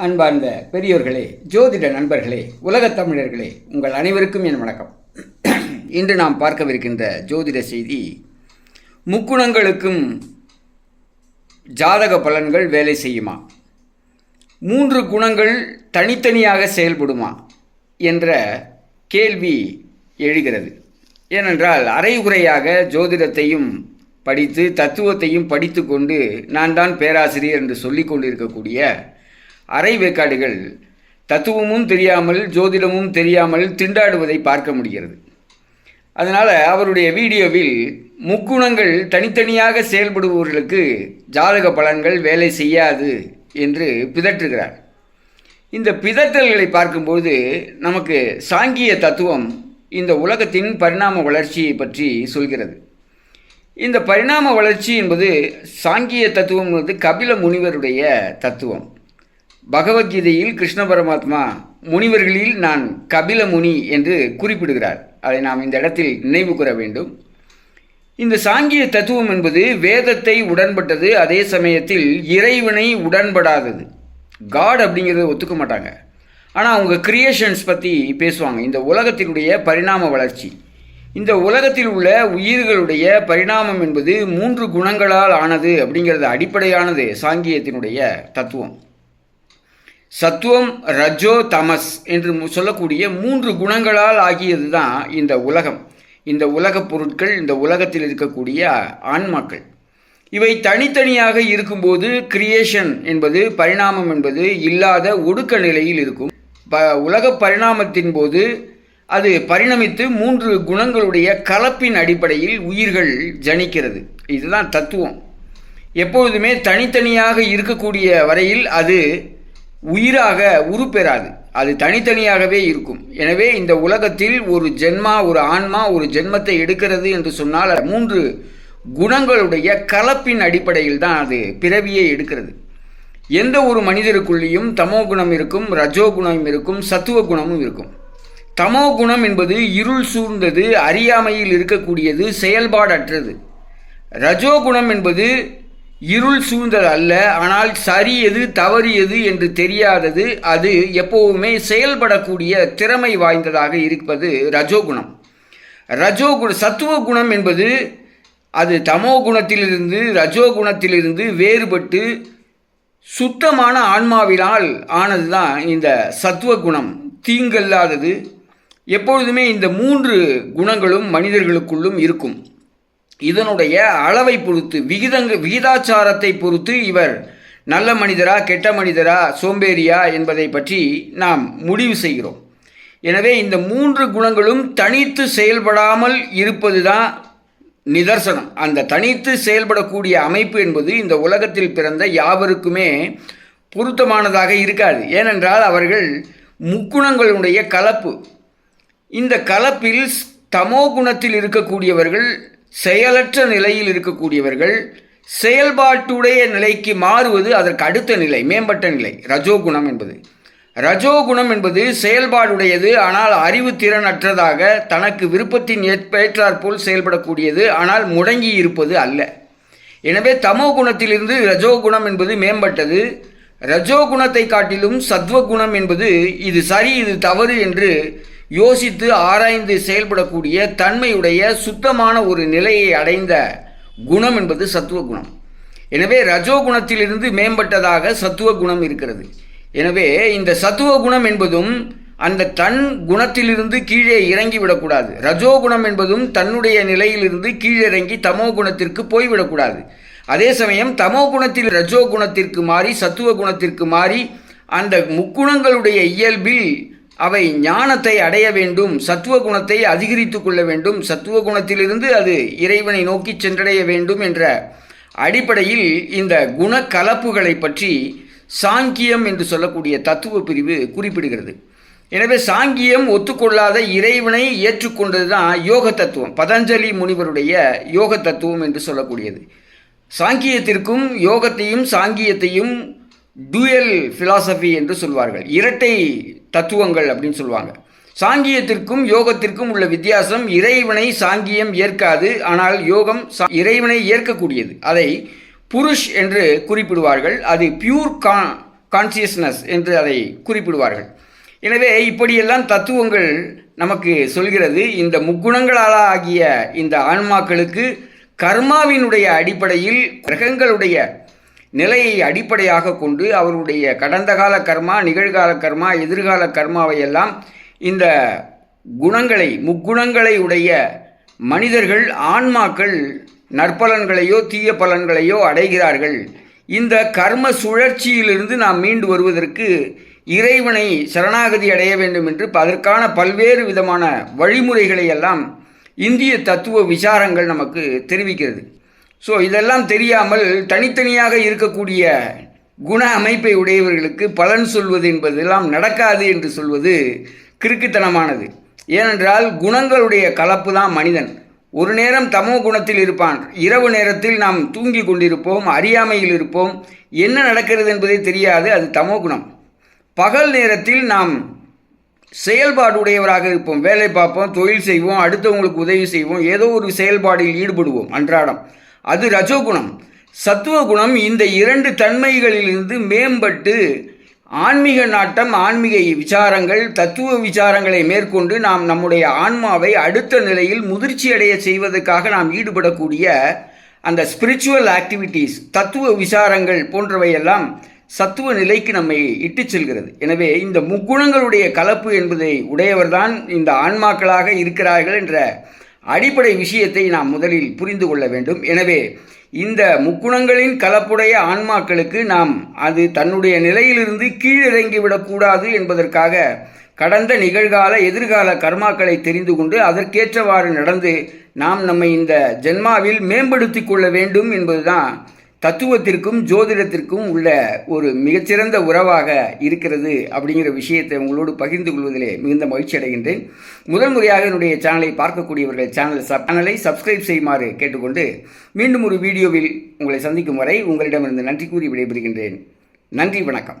அன்பார்ந்த பெரியோர்களே ஜோதிட நண்பர்களே உலகத் தமிழர்களே உங்கள் அனைவருக்கும் என் வணக்கம். இன்று நாம் பார்க்கவிருக்கின்ற ஜோதிட செய்தி முக்குணங்களுக்கும் ஜாதக பலன்கள் வேலை செய்யுமா? மூன்று குணங்கள் தனித்தனியாக செயல்படுமா? என்ற கேள்வி எழுகிறது. ஏனென்றால் அரைகுறையாக ஜோதிடத்தையும் படித்து தத்துவத்தையும் படித்து கொண்டு நான் தான் பேராசிரியர் என்று சொல்லிக் கொண்டிருக்கக்கூடிய அரை வேக்காடுகள். தத்துவமும் தெரியாமல் ஜோதிடமும் தெரியாமல் திண்டாடுவதை பார்க்க முடிகிறது. அதனால் அவருடைய வீடியோவில் முக்குணங்கள் தனித்தனியாக செயல்படுபவர்களுக்கு ஜாதக பலன்கள் வேலை செய்யாது என்று பிதற்றுகிறார். இந்த பிதற்றல்களை பார்க்கும்போது நமக்கு சாங்கிய தத்துவம் இந்த உலகத்தின் பரிணாம வளர்ச்சியை பற்றி சொல்கிறது. இந்த பரிணாம வளர்ச்சி என்பது சாங்கிய தத்துவம் என்பது கபில முனிவருடைய தத்துவம். பகவத்கீதையில் கிருஷ்ண பரமாத்மா முனிவர்களில் நான் கபில முனி என்று குறிப்பிடுகிறார். அதை நாம் இந்த இடத்தில் நினைவு கூற வேண்டும். இந்த சாங்கிய தத்துவம் என்பது வேதத்தை உடன்பட்டது அதே சமயத்தில் இறைவனை உடன்படாதது. காட் அப்படிங்கிறத ஒத்துக்க மாட்டாங்க. ஆனால் அவங்க கிரியேஷன்ஸ் பற்றி பேசுவாங்க. இந்த உலகத்தினுடைய பரிணாம வளர்ச்சி. இந்த உலகத்தில் உள்ள உயிர்களுடைய பரிணாமம் என்பது மூன்று குணங்களால் ஆனது அப்படிங்கிறது அடிப்படையானது சாங்கியத்தினுடைய தத்துவம். சத்துவம் ரஜோ தமஸ் என்று சொல்லக்கூடிய மூன்று குணங்களால் ஆகியது தான் இந்த உலகம். இந்த உலகப் பொருட்கள் இந்த உலகத்தில் இருக்கக்கூடிய ஆன்மாக்கள். இவை தனித்தனியாக இருக்கும்போது கிரியேஷன் என்பது பரிணாமம் என்பது இல்லாத ஒடுக்க நிலையில் இருக்கும். ப உலக பரிணாமத்தின் போது அது பரிணமித்து மூன்று குணங்களுடைய கலப்பின் அடிப்படையில் உயிர்கள் ஜனிக்கிறது. இதுதான் தத்துவம். எப்பொழுதுமே தனித்தனியாக இருக்கக்கூடிய வரையில் அது உயிராக உருப்பெறாது அது தனித்தனியாகவே இருக்கும். எனவே இந்த உலகத்தில் ஒரு ஜென்மா ஒரு ஆன்மா ஒரு ஜென்மத்தை எடுக்கிறது என்று சொன்னால் மூன்று குணங்களுடைய கலப்பின் அடிப்படையில் தான் அது பிறவியை எடுக்கிறது. எந்த ஒரு மனிதருக்குள்ளேயும் தமோ குணம் இருக்கும் ரஜோ குணம் இருக்கும் சத்துவ குணமும் இருக்கும். தமோ குணம் என்பது இருள் சூழ்ந்தது அறியாமையில் இருக்கக்கூடியது செயல்பாடற்றது. ரஜோ குணம் என்பது இருள் சூழ்ந்தது அல்ல ஆனால் சரி எது தவறு எது என்று தெரியாதது அது எப்போவுமே செயல்படக்கூடிய திறமை வாய்ந்ததாக இருப்பது ரஜோகுணம். ரஜோகுண சத்துவ குணம் என்பது அது தமோ குணத்திலிருந்து ரஜோகுணத்திலிருந்து வேறுபட்டு சுத்தமான ஆன்மாவினால் ஆனது தான் இந்த சத்துவ குணம். தீங்கல்லாதது எப்பொழுதுமே இந்த மூன்று குணங்களும் மனிதர்களுக்குள்ளும் இருக்கும். இதனுடைய அளவை பொறுத்து விகிதங்க விகிதாச்சாரத்தை பொறுத்து இவர் நல்ல மனிதரா கெட்ட மனிதரா சோம்பேறியா என்பதை பற்றி நாம் முடிவு செய்கிறோம். எனவே இந்த மூன்று குணங்களும் தனித்து செயல்படாமல் இருப்பது தான் நிதர்சனம். அந்த தனித்து செயல்படக்கூடிய அமைப்பு என்பது இந்த உலகத்தில் பிறந்த யாவருக்குமே பொருத்தமானதாக இருக்காது. ஏனென்றால் அவர்கள் முக்குணங்களுடைய கலப்பு. இந்த கலப்பில் தமோ குணத்தில் இருக்கக்கூடியவர்கள் செயலற்ற நிலையில் இருக்கக்கூடியவர்கள் செயல்பாட்டுடைய நிலைக்கு மாறுவது அதற்கு அடுத்த நிலை மேம்பட்ட நிலை ரஜோகுணம் என்பது. ரஜோகுணம் என்பது செயல்பாடுடையது ஆனால் அறிவு திறனற்றதாக தனக்கு விருப்பத்தின் ஏற்றாற்போல் செயல்படக்கூடியது ஆனால் முடங்கி இருப்பது அல்ல. எனவே தமோ குணத்திலிருந்து ரஜோகுணம் என்பது மேம்பட்டது. ரஜோகுணத்தை காட்டிலும் சத்வகுணம் என்பது இது சரி இது தவறு என்று யோசித்து ஆராய்ந்து செயல்படக்கூடிய தன்மையுடைய சுத்தமான ஒரு நிலையை அடைந்த குணம் என்பது சத்துவ குணம். எனவே ரஜோகுணத்திலிருந்து மேம்பட்டதாக சத்துவ குணம் இருக்கிறது. எனவே இந்த சத்துவ குணம் என்பதும் அந்த தன் குணத்திலிருந்து கீழே இறங்கி விடக்கூடாது ரஜோகுணம் என்பதும் தன்னுடைய நிலையிலிருந்து கீழிறங்கி தமோ குணத்திற்கு போய்விடக்கூடாது. அதே சமயம் தமோ குணத்தில் ரஜோ குணத்திற்கு மாறி சத்துவ குணத்திற்கு மாறி அந்த முக்குணங்களுடைய இயல்பில் அவை ஞானத்தை அடைய வேண்டும் சத்துவ குணத்தை அதிகரித்து கொள்ள வேண்டும் சத்துவ குணத்திலிருந்து அது இறைவனை நோக்கி சென்றடைய வேண்டும் என்ற அடிப்படையில் இந்த குணக்கலப்புகளை பற்றி சாங்கியம் என்று சொல்லக்கூடிய தத்துவ பிரிவு குறிப்பிடுகிறது. எனவே சாங்கியம் ஒத்துக்கொள்ளாத இறைவனை ஏற்றுக்கொண்டது தான் யோக தத்துவம் பதஞ்சலி முனிவருடைய யோக தத்துவம் என்று சொல்லக்கூடியது. சாங்கியத்திற்கும் யோகத்தையும் சாங்கியத்தையும் டூயல் ஃபிலாசபி என்று சொல்வார்கள். இரட்டை தத்துவங்கள் அப்படின்னு சொல்லுவாங்க சாங்கியத்திற்கும் யோகத்திற்கும் உள்ள வித்தியாசம் இறைவனை சாங்கியம் ஏற்காது ஆனால் யோகம் இறைவனை ஏற்கக்கூடியது. அதை புருஷ் என்று குறிப்பிடுவார்கள் அது பியூர் கா கான்சியஸ்னஸ் என்று அதை குறிப்பிடுவார்கள். எனவே இப்படியெல்லாம் தத்துவங்கள் நமக்கு சொல்கிறது. இந்த முக்குணங்களால் ஆகிய இந்த ஆன்மாக்களுக்கு கர்மாவினுடைய அடிப்படையில் கிரகங்களுடைய நிலையை அடிப்படையாக கொண்டு அவருடைய கடந்த கால கர்மா நிகழ்கால கர்மா எதிர்கால கர்மாவை எல்லாம் இந்த குணங்களை முக்குணங்களை உடைய மனிதர்கள் ஆன்மாக்கள் நற்பலன்களையோ தீய பலன்களையோ அடைகிறார்கள். இந்த கர்ம சுழற்சியிலிருந்து நாம் மீண்டு வருவதற்கு இறைவனை சரணாகதி அடைய வேண்டும் என்று அதற்கான பல்வேறு விதமான வழிமுறைகளை எல்லாம் இந்திய தத்துவ விசாரங்கள் நமக்கு தெரிவிக்கிறது. ஸோ இதெல்லாம் தெரியாமல் தனித்தனியாக இருக்கக்கூடிய குண அமைப்பை உடையவர்களுக்கு பலன் சொல்வது என்பதெல்லாம் நடக்காது என்று சொல்வது கிறுக்குத்தனமானது. ஏனென்றால் குணங்களுடைய கலப்பு தான் மனிதன். ஒரு நேரம் தமோ குணத்தில் இருப்பான். இரவு நேரத்தில் நாம் தூங்கி கொண்டிருப்போம் அறியாமையில் இருப்போம். என்ன நடக்கிறது என்பதே தெரியாது அது தமோ குணம். பகல் நேரத்தில் நாம் செயல்பாடு உடையவராக இருப்போம். வேலை பார்ப்போம் தொழில் செய்வோம் அடுத்தவங்களுக்கு உதவி செய்வோம் ஏதோ ஒரு செயல்பாடில் ஈடுபடுவோம் அன்றாடம். அது ரஜோகுணம். சத்துவ குணம் இந்த இரண்டு தன்மைகளிலிருந்து மேம்பட்டு ஆன்மீக நாட்டம் ஆன்மீக விசாரங்கள் தத்துவ விசாரங்களை மேற்கொண்டு நாம் நம்முடைய ஆன்மாவை அடுத்த நிலையில் முதிர்ச்சியடைய செய்வதற்காக நாம் ஈடுபடக்கூடிய அந்த ஸ்பிரிச்சுவல் ஆக்டிவிட்டீஸ் தத்துவ விசாரங்கள் போன்றவையெல்லாம் சத்துவ நிலைக்கு நம்மை இட்டு செல்கிறது. எனவே இந்த முக்குணங்களுடைய கலப்பு என்பதை உடையவர்தான் இந்த ஆன்மாக்களாக இருக்கிறார்கள் என்ற அடிப்படை விஷயத்தை நாம் முதலில் புரிந்து கொள்ள வேண்டும். எனவே இந்த முக்குணங்களின் கலப்புடைய ஆன்மாக்களுக்கு நாம் அது தன்னுடைய நிலையிலிருந்து கீழிறங்கிவிடக்கூடாது என்பதற்காக கடந்த நிகழ்கால எதிர்கால கர்மாக்களை தெரிந்து கொண்டு அதற்கேற்றவாறு நடந்து நாம் நம்மை இந்த ஜென்மாவில் மேம்படுத்தி கொள்ள வேண்டும் என்பதுதான் தத்துவத்திற்கும் ஜோதிடத்திற்கும் உள்ள ஒரு மிகச்சிறந்த உறவாக இருக்கிறது அப்படிங்கிற விஷயத்தை உங்களோடு பகிர்ந்து கொள்வதிலே மிகுந்த மகிழ்ச்சி அடைகின்றேன். முதல் முறையாக என்னுடைய சேனலை பார்க்கக்கூடியவர்கள் சேனல் சப் சேனலை சப்ஸ்கிரைப் செய்யுமாறு கேட்டுக்கொண்டு மீண்டும் ஒரு வீடியோவில் உங்களை சந்திக்கும் வரை உங்களிடமிருந்து நன்றி கூறி விடைபெறுகின்றேன். நன்றி வணக்கம்.